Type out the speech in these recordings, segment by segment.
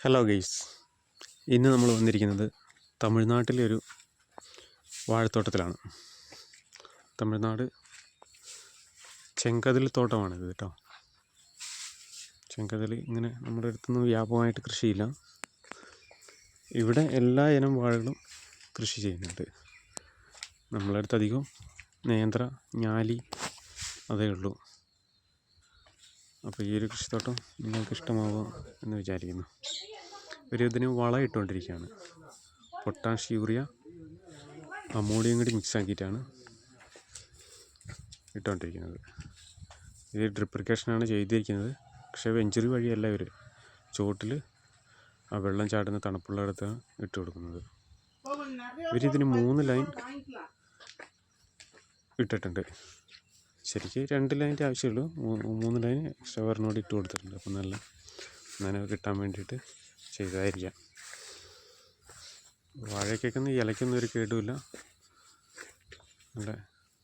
Hello guys ഇന്ന് നമ്മൾ വന്നിരിക്കുന്നത് തമിഴ്നാട്ടിലെ ഒരു വാഴത്തോട്ടത്തിലാണ്. തമിഴ്നാട് ചെങ്കതിൽ തോട്ടമാണിത് കേട്ടോ. ചെങ്കതിൽ ഇങ്ങനെ നമ്മുടെ അടുത്തൊന്നും വ്യാപകമായിട്ട് കൃഷിയില്ല. ഇവിടെ എല്ലാ ഇനം വാഴകളും കൃഷി ചെയ്യുന്നുണ്ട്. നമ്മളെ അധികം നേന്ത്ര ഞാലി അതേ ഉള്ളൂ. അപ്പോൾ ഈ ഒരു കൃഷിത്തോട്ടം നിങ്ങൾക്ക് ഇഷ്ടമാവുക എന്ന് വിചാരിക്കുന്നു. ഒരു ഇതിന് വളം ഇട്ടുകൊണ്ടിരിക്കുകയാണ്. പൊട്ടാഷ് യൂറിയ അമോണിയം കൂടി മിക്സ് ആക്കിയിട്ടാണ് ഇട്ടുകൊണ്ടിരിക്കുന്നത്. ഇത് ഡ്രിപ്പ് ഇറിഗേഷനാണ് ചെയ്തിരിക്കുന്നത്. പക്ഷേ വെഞ്ചുറി വഴിയല്ല ഇവർ ചുവട്ടിൽ ആ വെള്ളം ചാടുന്ന തണുപ്പുള്ള അടുത്താണ് ഇട്ട് കൊടുക്കുന്നത്. ഇവരിതിന് മൂന്ന് ലൈൻ ഇട്ടിട്ടുണ്ട്. ശരിക്കും രണ്ട് ലൈന്റെ ആവശ്യമുള്ളൂ. മൂന്ന് ലൈൻ എക്സ്ട്രാ വരണോട് ഇട്ട് കൊടുത്തിട്ടുണ്ട്. അപ്പം നല്ല നനവ് കിട്ടാൻ വേണ്ടിയിട്ട് ചെയ്തതായിരിക്കാം. വാഴയ്ക്കൊക്കെ ഇലയ്ക്കൊന്നും ഒരു കേടുമില്ല. നല്ല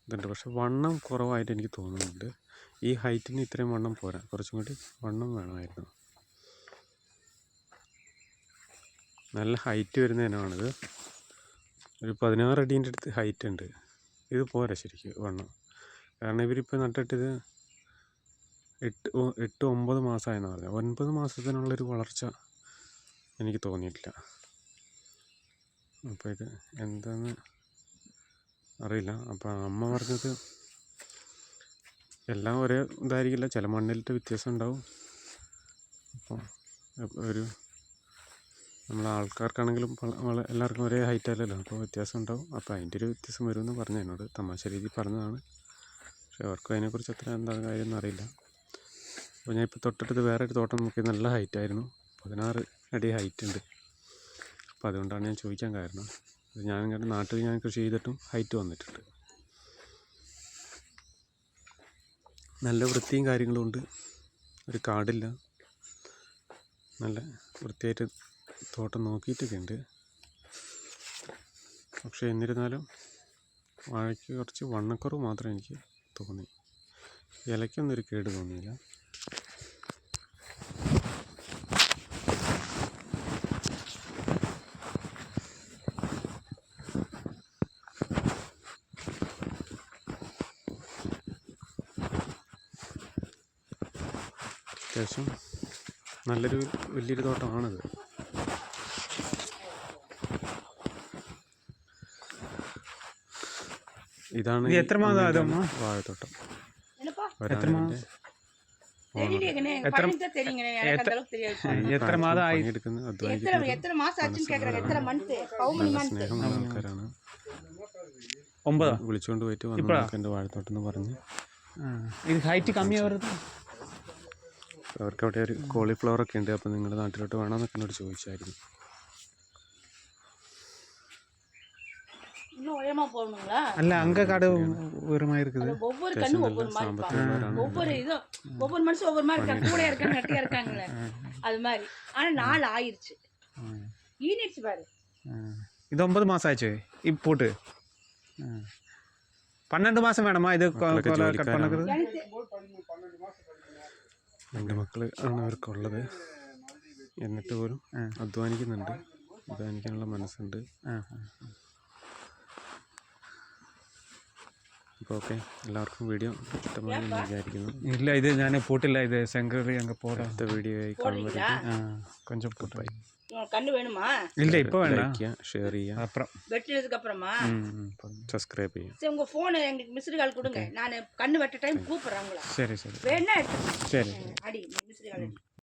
ഇതുണ്ട്. പക്ഷെ വണ്ണം കുറവായിട്ട് എനിക്ക് തോന്നുന്നുണ്ട്. ഈ ഹൈറ്റിന് ഇത്രയും വണ്ണം പോരാ. കുറച്ചും കൂടി വണ്ണം വേണമായിരുന്നു. നല്ല ഹൈറ്റ് വരുന്ന ഇനമാണിത് ഒരു പതിനാറ് അടീന്റെ അടുത്ത് ഹൈറ്റ് ഉണ്ട്. ഇത് പോരാ ശരിക്കും വണ്ണം. കാരണം ഇവരിപ്പോൾ നട്ടിട്ടിത് എട്ട് എട്ട് ഒമ്പത് മാസമായെന്ന് പറഞ്ഞു. ഒൻപത് മാസത്തിനുള്ളൊരു വളർച്ച എനിക്ക് തോന്നിയിട്ടില്ല. അപ്പോൾ ഇത് എന്താന്ന് അറിയില്ല. അപ്പോൾ അമ്മ പറഞ്ഞത് എല്ലാം ഒരേ ഇതായിരിക്കില്ല. ചില മണ്ണിലിട്ട് വ്യത്യാസം ഉണ്ടാവും. അപ്പോൾ ഒരു നമ്മളെ ആൾക്കാർക്കാണെങ്കിലും എല്ലാവർക്കും ഒരേ ഹൈറ്റ് അല്ലല്ലോ അപ്പോൾ വ്യത്യാസം ഉണ്ടാവും. അപ്പോൾ അതിന്റെ ഒരു വ്യത്യാസം വരുമെന്ന് പറഞ്ഞു എന്നോട് തമാശ രീതിയിൽ പറഞ്ഞതാണ്. പക്ഷെ അവർക്കും അതിനെക്കുറിച്ച് അത്ര എന്താണ് കാര്യം എന്നറിയില്ല അപ്പോൾ ഞാൻ ഇപ്പോൾ തൊട്ടടുത്ത് വേറെ ഒരു തോട്ടം നോക്കി നല്ല ഹൈറ്റ് ആയിരുന്നു. പതിനാറ് അടി ഹൈറ്റ് ഉണ്ട്. അപ്പോൾ അതുകൊണ്ടാണ് ഞാൻ ചോദിക്കാൻ കാരണം. ഞാൻ ഇങ്ങനെ നാട്ടിൽ ഞാൻ കൃഷി ചെയ്തിട്ടും ഹൈറ്റ് വന്നിട്ടുണ്ട്. നല്ല വൃത്തിയും കാര്യങ്ങളും ഉണ്ട്. ഒരു കാടില്ല. നല്ല വൃത്തിയായിട്ട് തോട്ടം നോക്കിയിട്ടൊക്കെ ഉണ്ട്. പക്ഷേ എന്നിരുന്നാലും വാഴയ്ക്ക് കുറച്ച് വണ്ണക്കുറവ് മാത്രമേ എനിക്ക് തോന്നി. ഇലയ്ക്കൊന്നും ഒരു കേട് തോന്നിയില്ല. അത്യാവശ്യം നല്ലൊരു വലിയൊരു തോട്ടമാണിത്. ഇതാണ് എത്ര മാസം വാഴത്തോട്ടം. പോയിട്ട് വാഴത്തോട്ടം എന്ന് പറഞ്ഞ്. ഇത് ഹൈറ്റ് കമ്മിയാവരുത് അവർക്ക് അവിടെ ഒരു കോളിഫ്ലവർ ഒക്കെ ഉണ്ട്. അപ്പം നിങ്ങളുടെ നാട്ടിലോട്ട് വേണമെന്നൊക്കെ എന്നോട് ചോദിച്ചായിരുന്നു. இன்னும் உயரமா போகணுங்களா അല്ല അങ്ക കാട് ഉയരമാ இருக்குது அது ஒவ்வொரு கண்ணும் ஒவ்வொரு மாதிரி സാമ്പത്തികമുള്ളവരാണ് ஒவ்வொரு இதுவும் ஒவ்வொரு மனுஷன் ஒவ்வொரு மாதிரி இருக்காங்க கூட இருக்காங்க நட்டியா இருக்காங்களே அது மாதிரி ஆனா நாள் ஆயிருச்சு ஈனிட்ஸ் பாரு ആ. ഇത് ഒമ്പത് മാസം ആച്ചു ഈ പൂട്ട് ആ. പന്ത്രണ്ട് മാസം വേണമാ ഇത് കൊ- മക്കളൊക്കെ കൊല കട്ട് ജോലിക്കാരാണ്. പണക്കുന്നത് எனக்கு രണ്ട് മക്കൾ ആണ് അവർക്കുള്ളത് എന്നിട്ട് പോലും അധ്വാനിക്കുന്നുണ്ട് അധ്വാനിക്കാനുള്ള മനസ്സുണ്ട് അപ്പോൾ ഓക്കെ. എല്ലാവർക്കും വീഡിയോ ഇഷ്ടമാണെന്ന് വിചാരിക്കുന്നു. ഇല്ല ഇത് ഞാൻ പോട്ടില്ല. ഇത് ശങ്കറി അങ്ങ് പോടാത്ത വീഡിയോ ആയി കാണുമ്പോഴേക്കും. ആ കൊഞ്ചം പോട്ടായി இல்ல இப்ப வேணாம் ஷேர் செய்ய அப்புறம் வெட்டினதுக்கு அப்புறமா சப்ஸ்கிரைப் சரி உங்க போன் எங்களுக்கு மிஸ்டு கால் கொடுங்க நான் கண்ணு வெட்ட டைம் கூப்பிடுறேன் உங்களை சரி சரி வேணா சரி அடி மிஸ்டு கால் அடி